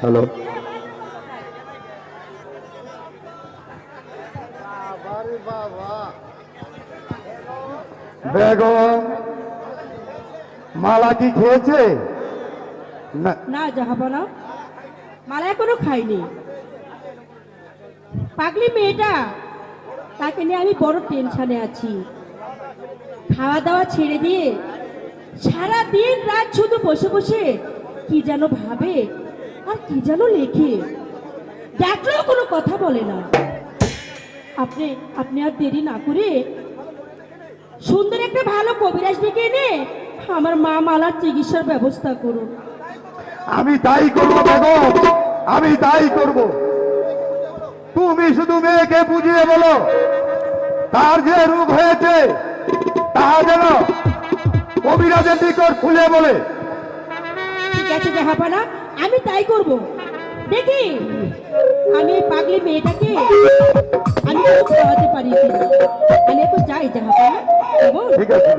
Hello. Begum মালা কি খেয়েছে? না। জাহাপনা। মালা এখনও খাইনি। পাগলি মেয়েটা, তাকে নিয়ে আমি বড় টেনশনে আছি। খাওয়া দাওয়া ছেড়ে দিয়ে সারা দিন রাত শুধু বসে বসে কি যেন ভাবে আর কি যেন লেখে। ডাকলেও কোনো কথা বলে না। আপনি আপনি আর দেরি না করে সুন্দর একটা ভালো কবিরাজ ডেকে এনে আমার মা মালার চিকিৎসার ব্যবস্থা করুন। আমি তাই করব বেগম আমি তাই করব। তুমি শুধু মেয়েকে বুঝিয়ে বলো তার যে রোগ হয়েছে তাহা যেন কবিরাজের নিকট খুলে বলে। ঠিক আছে জাহাপানা আমি তাই করব। দেখি আমি পাগলি মেয়েটাকে আমি খাওয়াতে পারি। আমি একটু যাই জাহাপানা ঠিক আছে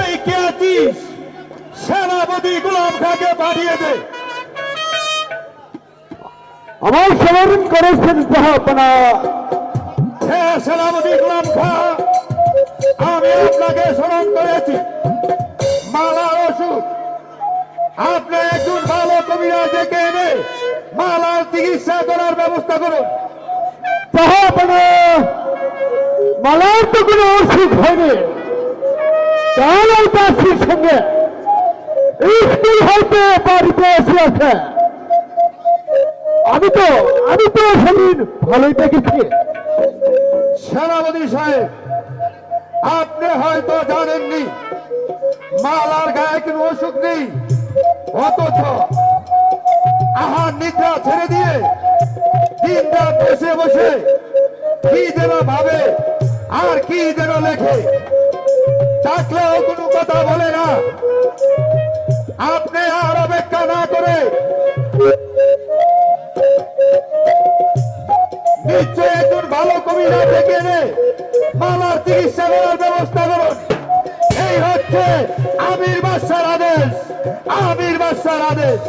এই কে আছিস? সেনাপতি গোলাম খাকে পাঠিয়ে দে। আমার স্মরণ করেছেন জাহাপনা হ্যাঁ সেনাপতি গোলাম খা আমি আপনাকে স্মরণ করেছি। মালার ওষুধ। আপনি একজন ভালো কবিরা ডেকে এনে মালার চিকিৎসা করার ব্যবস্থা করুন। জাহাপনা মালার তো কোনো অসুখ হয়নি। তাহলে চাষির সঙ্গে স্কুল হয়তো বাড়িতে এসে আমি তো আমি তো সেদিন ভালোই দেখেছি। সেনাপতি সাহেব, আপনি হয়তো জানেননি, মালার গায়ে কোনো অসুখ নেই, অথচ আহার নিদ্রা ছেড়ে দিয়ে দিন রাত বসে বসে কি যেন ভাবে আর কি যেন লেখে। ডাকলেও কোনো কথা বলে না। আপনি আর অপেক্ষা না করে নিশ্চয় একজন ভালো কবিরা ডেকে এনে মালার চিকিৎসা করার ব্যবস্থা করুন। এই হচ্ছে আমির বাদশার আদেশ। আমির বাদশার আদেশ।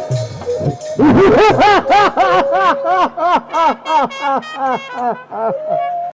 ha ha ha ha ha ha ha ha ha